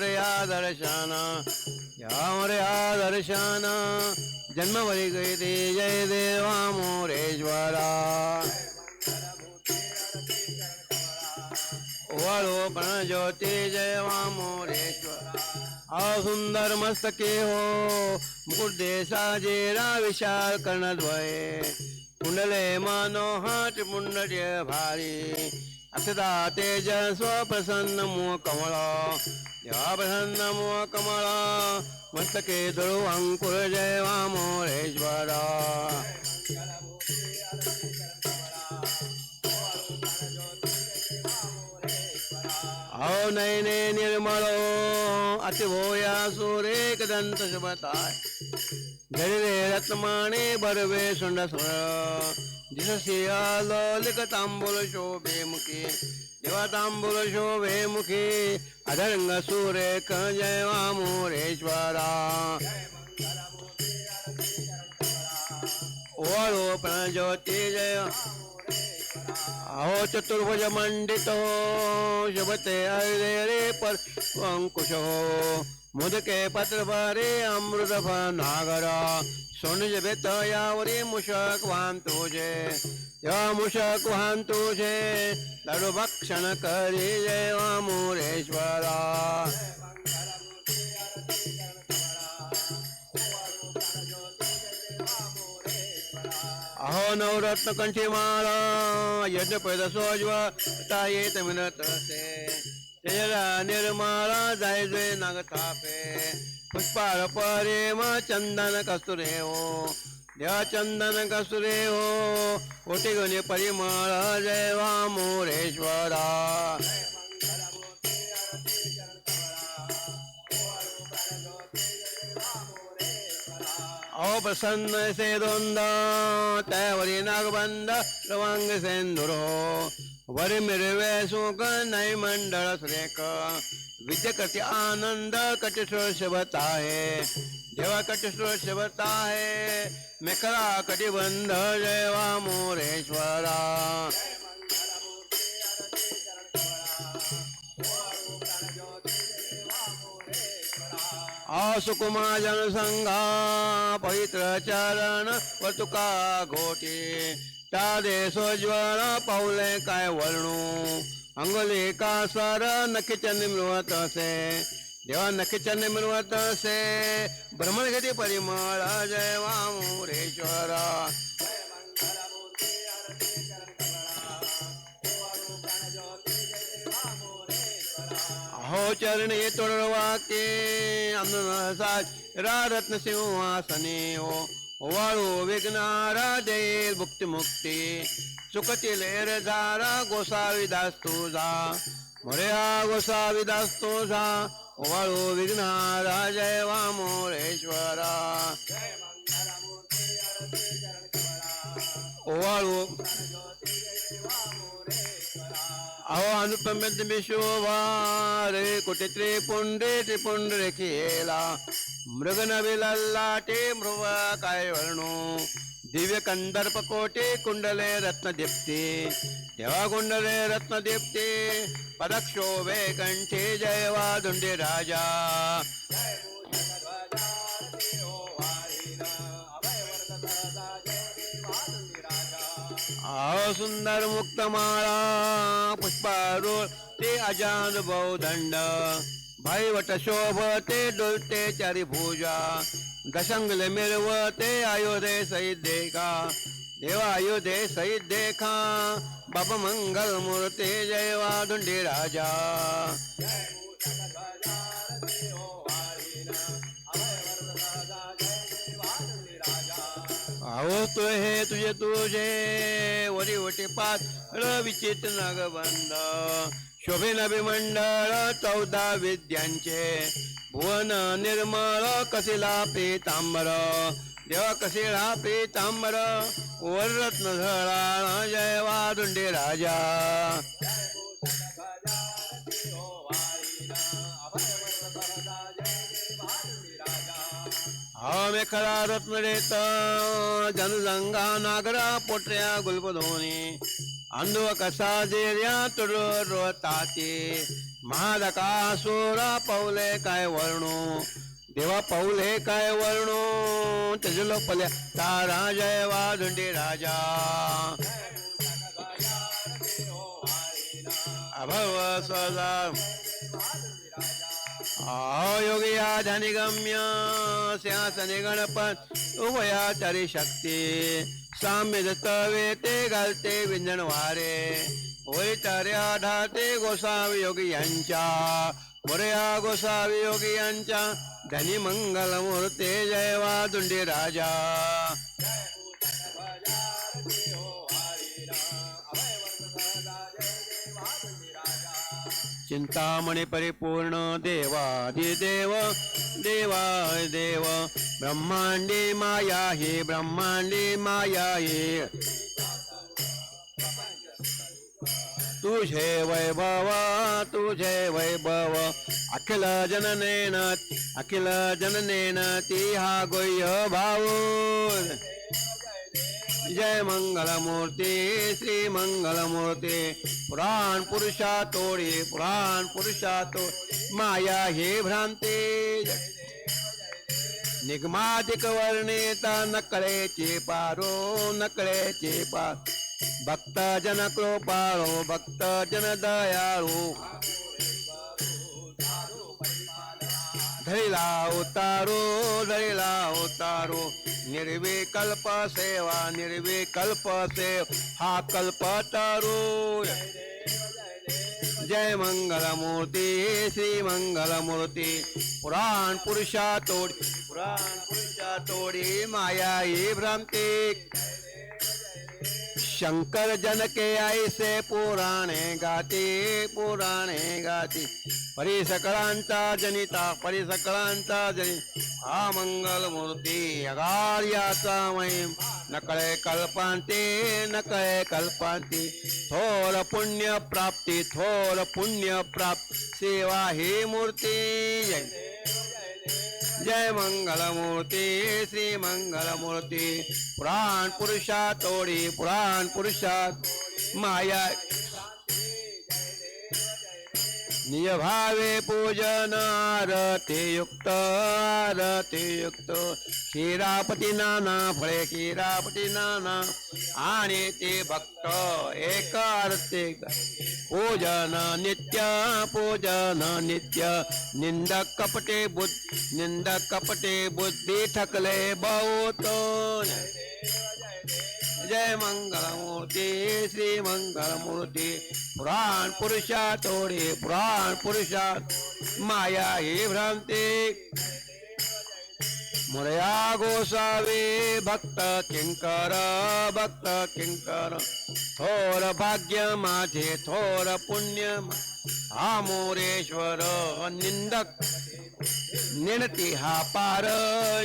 मोरया दर्शन या मोरया दर्शन. जन्मवरी गैते जय देवा मोरेश्वरा. ओवाळो पण ज्योती जय वा मोरेश्वर. अहो सुंदर मस्तके हो मुकुट देसाजेरा विशाल कर्णद्वये. कुंडले मनोहट मुंडटे भारी. असदा तेज स्वप्रसन्न मुख कमळ। देवा प्रसन्न मुख कमळ। मस्तके तुळू अंकुर जय वा मोरेश्वरा। नैने निर्मळो अतिभोया सुरेख दंत शुभताय। धरिले रत्माने बरवे सुंड सुर ललिक तांबूल शोभे मुखी देवा तांबूल शोभे मुखी अधरंग सुरेख जय वा मोरेश्वरा। ओळो प्रणज्योती जय। अहो चतुर्भुज मंडित हो शबते अरे रे पर अंकुश। हो मुदके पत्र भरे अमृत नागर सोनुज बेत यावरी मुशक वाहन तुझे या मुशक वाहन तुझे लाडू भक्षण करी जय वा मोरेश्वरा अहो नवरत्न कंठी माळा यज्ञ पैद सोजवा येत मिनत से जाय जय नाग थापे पुष्पाळ परेम चंदन कसुरे हो देवा चंदन कसुरे हो कोटी गणे परिमळ जय वा मोरेश्वरा अहो प्रसन्न से दोंद त्यावरी नागबंद रवांग सेंदुरो. वर मिरवे सुख नाही मंडळ सुरेख। विद्य कटी आनंद कटिश्वर शिवत आहे देवा कटिश्वर शिवत आहे मेकरा कटिबंध जय मोरेश्वरा। सुकुमा जनसंघा पवित्र चरण वतुका घोटी। तादे सोज्वळ पाऊले काय वर्णू अंगुली का सर नखिचंद मिळवत असे देवा नखिचंद मिळवत असे ब्रह्मणगती परिमळ जय वामुरेश्वर अहो चरणी तुळवाके अन्नसा रत्न सिंहासने ओ वाळू विघ्नारा देईल भुक्ती मुक्ती. चुकतील झारा गोसाविदास तुझा. मोरे हा गोसाविदास तुझा. वाळू विघ्नारा जय वा मोरेश्वरा. ओवाळू अहो अनुपम्य विशोभा रे कुठे त्रिपुंडे त्रिपुंडरे खेला मृग नविलल्लाटे मृव काय वर्णू दिव्य कंदर्प कोटे कुंडले रत्नदीप्ती देवा कुंडले रत्नदीप्ती पदक्षोभे कंठे जय वा धुंडे राजा अहो सुंदर ते अजान बहुदंड. भाईवट शोभते डोलते चारी भुजा दशंगले मिळवते अयोध्ये सहित देखा. देवा अयोध्ये सहित देखा. बाबा मंगल मूर्ते जयवा धुंडी राजा. अहो तो हे तुझे तुझे वरी वटे पाच विचित्र नागबंध. शोभे नभिमंडळ चौदा विद्यांचे. भुवन निर्मळ कसिला पीतांबर देवा कसिला पीतांबर वररत्न झळा जय वादुंडे राजा. हा मेखला रत्न रेत जनजंगा नागरा पोटऱ्या गुलपधोनी अंधव कसा जेर्या तुडुर ताते महादकासुरा पावले काय वर्णो। देवा पाऊले काय वर्णो। तजलो पल्या तारा जय वादुंडी राजा। अभव सदा। योगिया धनिगम्य स्यासने गणपत उभयाचारी शक्ती। साम्य दत्तवे ते घालते विंजन वारे वैचार्य आढाते गोसावी योगी यांच्या मुरया गोसावी योगी यांच्या धनी मंगल मूर्ते जय वादुंडी राजा। चिंतामणी परिपूर्ण देवादिदेव देवा देव ब्रह्मांडी माया हे ब्रह्मांडी माया हे तुझे वैभव तुझे वैभव अखिल जननेन अखिल जननेन ती हा गोह्य भाऊ जय मंगलमूर्ती श्री मंगलमूर्ती पुराण पुरुषा तोडी पुराण पुरुषा तो माया हे भ्रांते। निगमाधिक नकळे नकळेचे पारो नकळेचे पार भक्त जन कृपाळो भक्त जन दयाळू। धैला उतारो धैला उतारो। निर्विकल्प सेवा निर्विकल्प सेव। हा कल्प तारो। जय मंगलमूर्ती श्री मंगलमूर्ती। पुराण पुरुषा तोडी पुराण पुरुषा तोडी माया ही भ्रांती। शंकर जनके ऐसे पुराणे गाते, पुराणे गाती। परिसकळांचा जनिता परिसकळांचा जनि हा मंगल मूर्ती अगार्याचा महिम नकळे कल्पांती नकळे कल्पांती। थोर पुण्य प्राप्ती, थोर पुण्य प्राप्त। सेवा ही मूर्ती। जय जय मंगलमूर्ती श्री मंगलमूर्ती. पुराण पुरुषा तोडी पुराण पुरुषात माया. नियभावे पूजन आरती युक्त आरती युक्त. क्षीरापती नाना फळे क्षीरापती नाना. आणि ते भक्त एक पूजन नित्य पूजन नित्य. निंदक कपटे बुद्ध निंदक कपटे बुद्धी ठकले बहुत. जय मंगलमूर्ती श्री मंगलमूर्ती. पुराण पुरुषा तोडे पुराण पुरुषा माया ही भ्रांती. मुरया गोसावे भक्त किंकर भक्त किंकर। थोर भाग्य माझे थोर पुण्य हा मोरेश्वर निंदक। निणती हा पार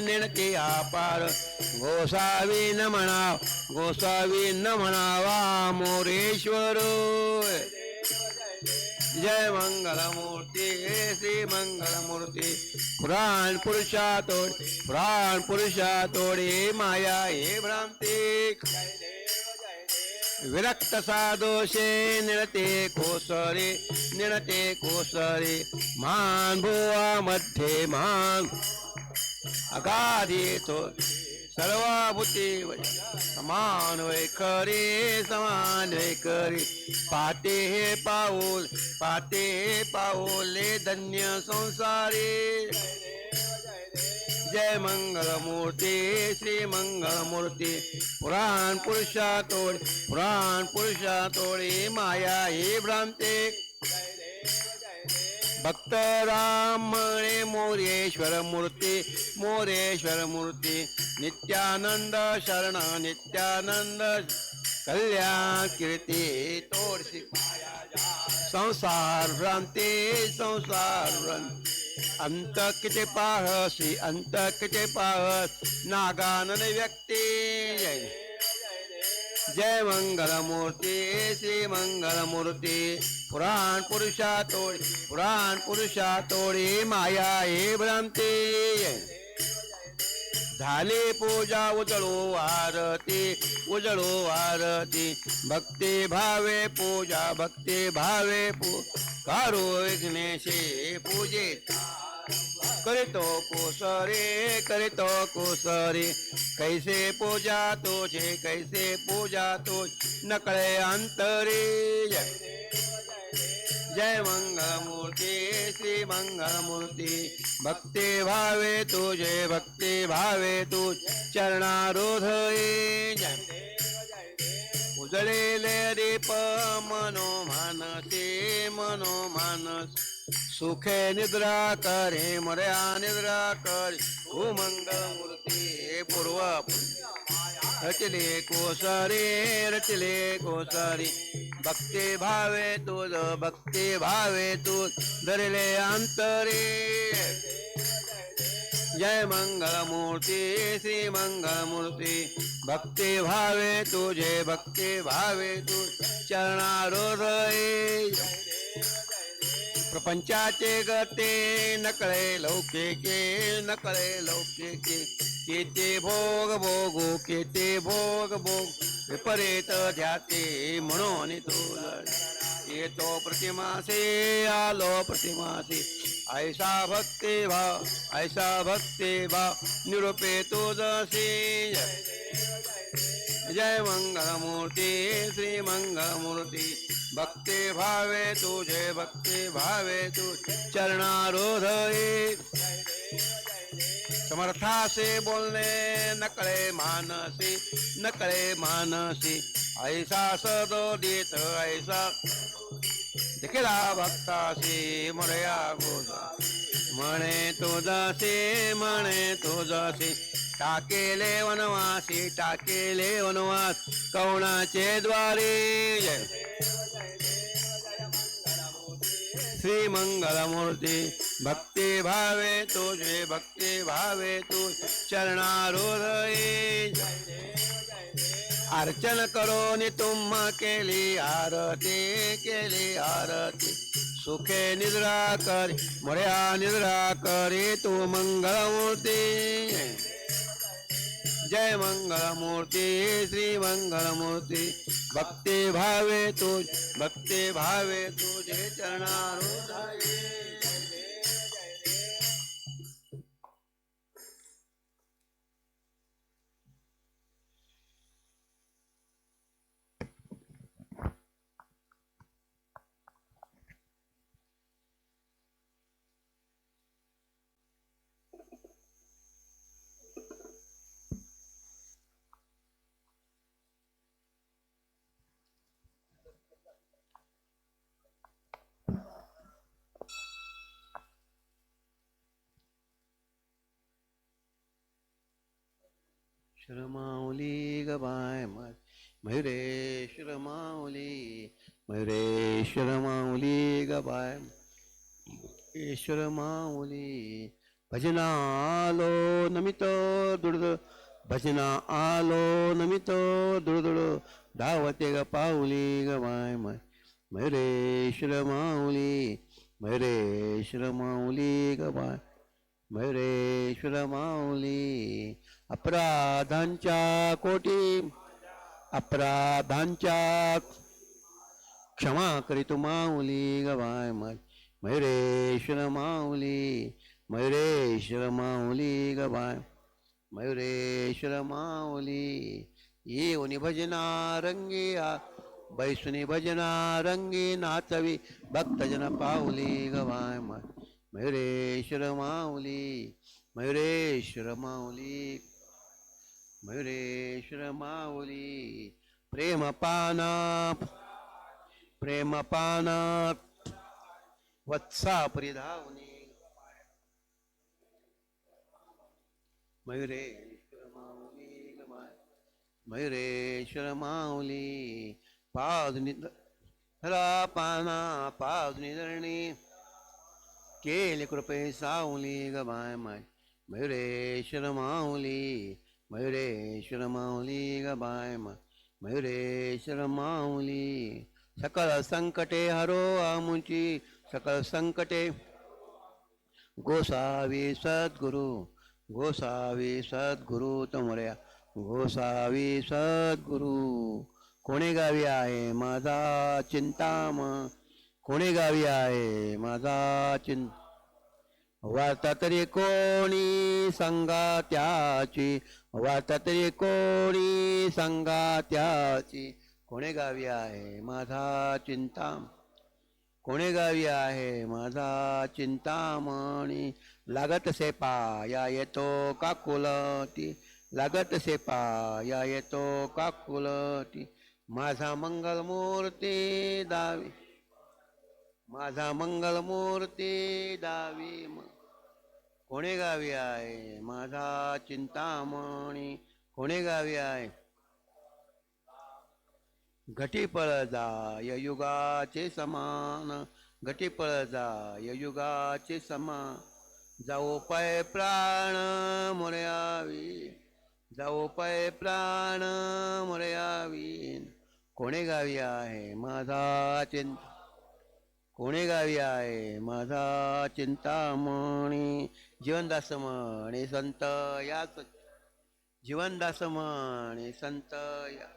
निणती हा पार। गोसावी न म्हणा गोसावी न म्हणावा मोरेश्वर जय मंगलमूर्ती श्री मंगलमूर्ती। पुराण पुरुषा तोड पुराण पुरुषा तोडे माया हे भ्रांती। विरक्त सादोषे निळते कोसरे निळते कोसरे मान भुवा मध्ये मान अगाधी तो सर्वाभूती वै समान वैखरी समान वैखरी पाते हे पाऊल पाते हे पाऊले धन्य संसारे. जय मंगलमूर्ती श्री मंगलमूर्ती. पुराण पुरुषा तोड पुराण पुरुषा तोडे माया हे भ्रांती. भक्त राम म्हणे मोरेश्वर मूर्ती मोरेश्वर मूर्ती नित्यानंद शरण नित्यानंद कल्याण कीर्ती तोडशी संसार भ्रांती संसार भ्रांती. अंत किती पाहसी अंत किती पाहस नागानन व्यक्ती जय मंगलमूर्ती श्री मंगलमूर्ती। पुराण पुरुषा तोडी पुराण पुरुषा तोडी माया हे भ्रांती। झाले पूजा उजळो आरती उजळो आरती. भक्ती भावे पूजा भक्ती भावे पू कारो विघ्नेशे पूजे. करीतो कुसरे करीतो कुसरे. कैसे पूजा तुझे कैसे पूजा तुझ नकळे अंतरे. जय मंगलमूर्ती श्री मंगलमूर्ती। भक्ती भावे तुझे भक्ती भावे तू चरणारोधये जय। उजळेले दीप मनोमानसे मनोमानस सुखे निद्रा करे मर्या निद्रा करे। ओ मंगलमूर्ती पूर्व रचले कोसारे रचले कोसारी भक्ती भावे तुझ भक्ती भावे तू धरले अंतरे. जय मंगलमूर्ती श्री मंगलमूर्ती. भक्ती भावे तुझे भक्ती भावे तू चरणारोधये. प्रपंचाचे गते नकळे लौकिके नकळे लौकिके केते भोग भोगो केते भोग भोग. विपरीत ध्याते म्हणून तुला येतो प्रतिमासे आलो प्रतिमासे. ऐसा भक्ती भाव ऐसा भक्ती भाव तो जसे. जय मंगलमूर्ती श्री मंगलमूर्ती। भक्ते भावे तुझे भक्ती भावे तू चरणारोधये समर्थासे बोलणे नकळे मानसी नकळे मानसी। ऐसा सदोदित ऐसा। देखीला भक्तासी मुरया गोदा म्हणे तुझासे म्हणे तुझासे। टाकेले वनवासी टाकेले वनवास कवणाचे द्वारे. श्री मंगलमूर्ती भक्ती भावे तुझे भक्ती भावे तू चरणारोधये. अर्चन करो नि केली आरती केली आरती. सुखे निद्रा करी मोर्या निद्रा करी तू मंगलमूर्ती. जय मंगलमूर्ती श्री मंगलमूर्ती। भक्ते भावे तुझ भक्ते भावे तुझे चरणारो श्रमावली गबाय मयुरेश्वर माऊली मयुरेश्वर माऊली बाय ईश्वर माऊली भजना आलो नमित दुडद. भजना आलो नमित दुडदुड धावते ग पाऊली बाय मय मयुरेश्वर माऊली मयुरेश्वर माऊली गबाय मयुरेश्वर माऊली अपराधांच्या कोटी अपराधांच्या क्षमा करीतो माऊली गवाय मय मयुरेश्वर माऊली मयुरेश्वर माऊली गवाय. मयुरेश्वर माऊली येऊनी भजना रंगी बैसुनी भजना रंगी नाचवी भक्तजन पाऊली गवाय मय मयुरेश्वर माऊली मयुरेश्वर माऊली. मयुरेश्वर माऊली प्रेमपाना प्रेमपाना वत्सा परिधावनी मयुरेश्वर माऊली गमाय मयुरेश्वर माऊली पाजुनी धरा पाना पाद निधरणी केले कृपे सावली गबाय माय मयुरेश्वर माऊली मयुरेश्वर माऊली गबाय मयुरेश्वर माऊली. सकल संकटे हरो आमुची सकल संकटे. गोसावी सद्गुरु गोसावी सद्गुरु तुमऱ्या. गोसावी सद्गुरु कोणे गावी आहे माझा चिंताम कोणे गावी आहे माझा चिंता वार्ता तरी कोणी सांगा त्याची? वार्ता तरी कोणी सांगा त्याची? कोणे गावी आहे माझा चिंता कोणे गावी आहे माझा चिंतामणी लागत से पाया येतो काकुलती लागत से पाया येतो काकुलती माझा मंगलमूर्ती दावी माझा मंगलमूर्ती दावी म- कोणे गावी आहे. माझा चिंतामणी कोणे गावी आहे. घटी पळ जाय युगाचे समान. घटी पळ जाय युगाचे समान. जाओ पाय प्राण मोरयावी. जाओ पाय प्राण मोरयावी. कोणे गावी आहे? माझा चिंता कोणे गावी आहे? माझा चिंतामणी जीवनदास म्हणे संत याच जीवनदास म्हणे संत या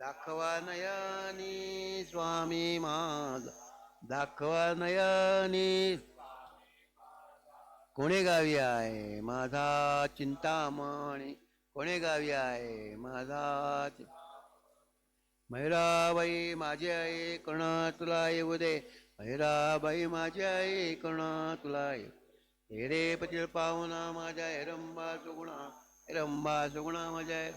दाखवा नयनी स्वामी माझ दाखवा नयनी कोणे गावी आहे माझा चिंतामणी? कोणे गावी आहे माझा चि- मैराबाई माझी आई कण तुला येऊ दे. मैराबाई माझी आई कण तुला येऊ हे रे पतील पाहुणा माझ्या एरंबा सुगुणा हेरंबा सुगुणा माझ्या हे-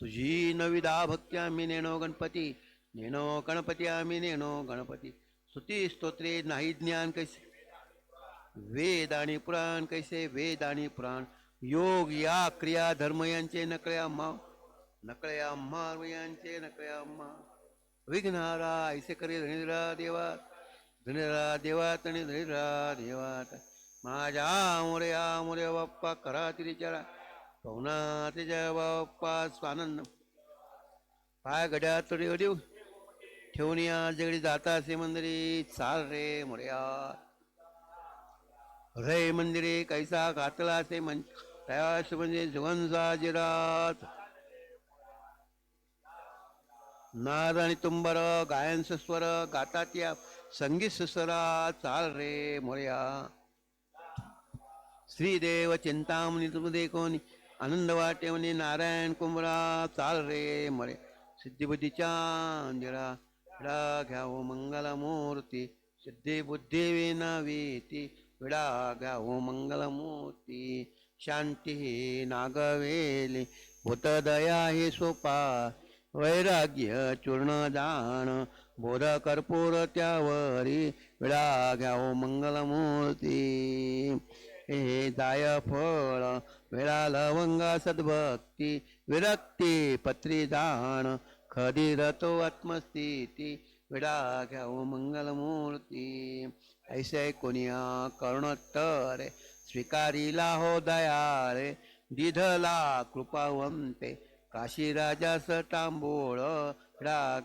तुझी नविदा भक्ती आम्ही नेणो गणपती नेणो गणपती आम्ही नेणो गणपती. स्तुती स्तोत्रे नाही ज्ञान कैसे? वेद आणि पुराण कैसे? वेद आणि पुराण. योग या क्रिया धर्म यांचे नकळ्या मा नकळ्या मार्व यांचे नकळ्या मा विघ्नारा ऐसे करे धनिरा देवा. धनिरा देवात आणि धनिरा देवात माझ्या मोर्या मोर्या बाप्पा करा तिरिचारा. पवना त्याच्या बाप्पा स्वानंद. पाय गड्या तरी अडीव ठेवून या जगडी जाता असे मंदिरी. चाल रे मोर्या रे मंदिरे कैसा घातला असे मन त्यास म्हणजे जुगंजा जिरात नाद आणि तुंबर गायन स्वर गातात या संगीत सुस्वरा चाल रे मोर्या श्रीदेव चिंतामणी तुमदे कोणी आनंद वाटे म्हणे नारायण कुंभरा चाल रे मरे। सिद्धिबुद्धीच्या अंजरा विडा घ्यावो मंगलमूर्ती। सिद्धी बुद्धी विनावीती विडा घ्यावो मंगलमूर्ती। शांती नागवेली भूतदया हे सोपा। वैराग्य चूर्ण जाण बोध कर्पूर त्यावरी विडा घ्यावो मंगलमूर्ती। हे जाय फळ वेळा लवंगा सद्भक्ती विरक्ती पत्री जाण खदिरतो आत्मस्थिती विडा घ्यावो मंगलमूर्ती. ऐसे कोणिया करुणोत्तरे स्वीकारिला हो दयाळे दिधला कृपावंते काशी राजास टांबोळ राग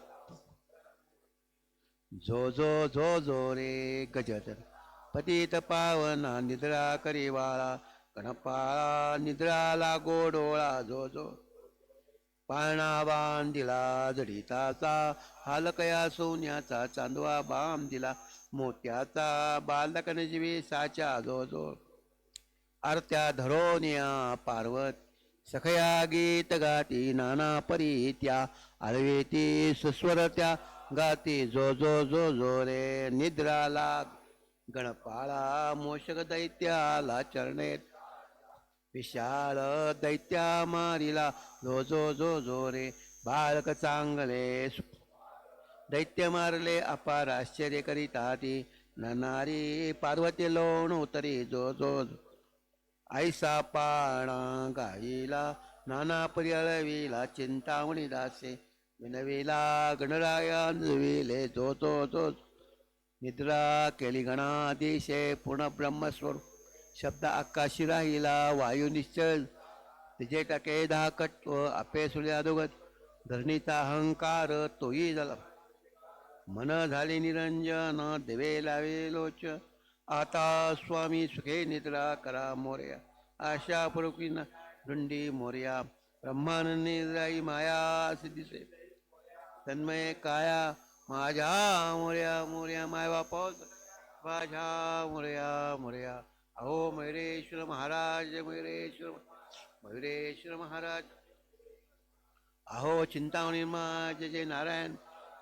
झो झो झो झो रे गजर. पतित पावना निद्रा करीवाळा कणपाळा निद्राला गोडोळा जो जो. पाळणा दिला जडिताचा हालकया सोन्याचा चांदवा बाम दिला मोत्याचा बालकनजीवी साच्या जो जो. आरत्या धरोनिया पार्वत सखया गीत गाती नाना परीत्या आळवेती सुस्वरत्या गाती जो जो जो जो रे निद्राला. गणपाळा मोषक दैत्याला चरणेत विशाल दैत्या मारिला जो जो जो जो रे बाळक चांगले दैत्य मारले अपार आश्चर्य करीता ती ननारी पार्वती लोण उतरी जो जो जो. ऐसा पाणा गाईला नाना पर्याळविला चिंतामणी दासे विनविला गणरायांजविले जो जो जो निद्रा केली गणाधीशे पूर्ण ब्रह्मस्वरूप शब्द आकाशी राहिला वायू निश्चल. तिचे टाके धाकट व आपे सुल्यादोगत धरणीचा अहंकार तोही झाला मन झाले निरंजन देवे लावे लोच. आता स्वामी सुखे निद्रा करा मोर्या. आशा पुरकीन रुंडी मोर्या. ब्रह्मानंद निद्राई माया दिसे तन्मय काया माझ्या मोर्या मोर्या माय माझ्या मोर्या मोर्या अहो मयुरेश्वर महाराज मयुरेश्वर मयुरेश्वर महाराज. अहो चिंतामणी महाराज जय जय नारायण.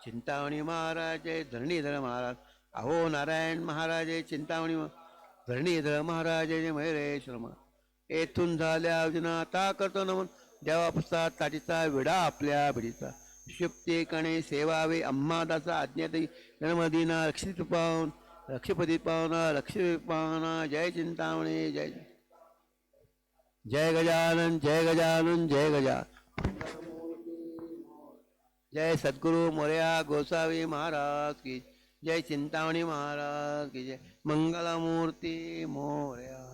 चिंतामणी महाराज जय धरणीधर महाराज. अहो नारायण महाराज जय चिंतामणी धरणीधर महाराज जय जय मयुरेश्वर महाराज येथून झाल्या अर्जुना आता करतो नमन. देवापुस्ता ताटीचा विडा आपल्या भिडीचा शुप्ते कणे सेवावे अम्मादाचा आज्ञातही जन्मदिना रक्षित पावन रक्षपती पावना रक्षित पावना जय चिंतामणे जय। जय गजानन जय गजानन जय गजान जय सद्गुरु मोर्या गोसावी महाराज की जय। चिंतामणी महाराज की जय। मंगलमूर्ती मोर्या।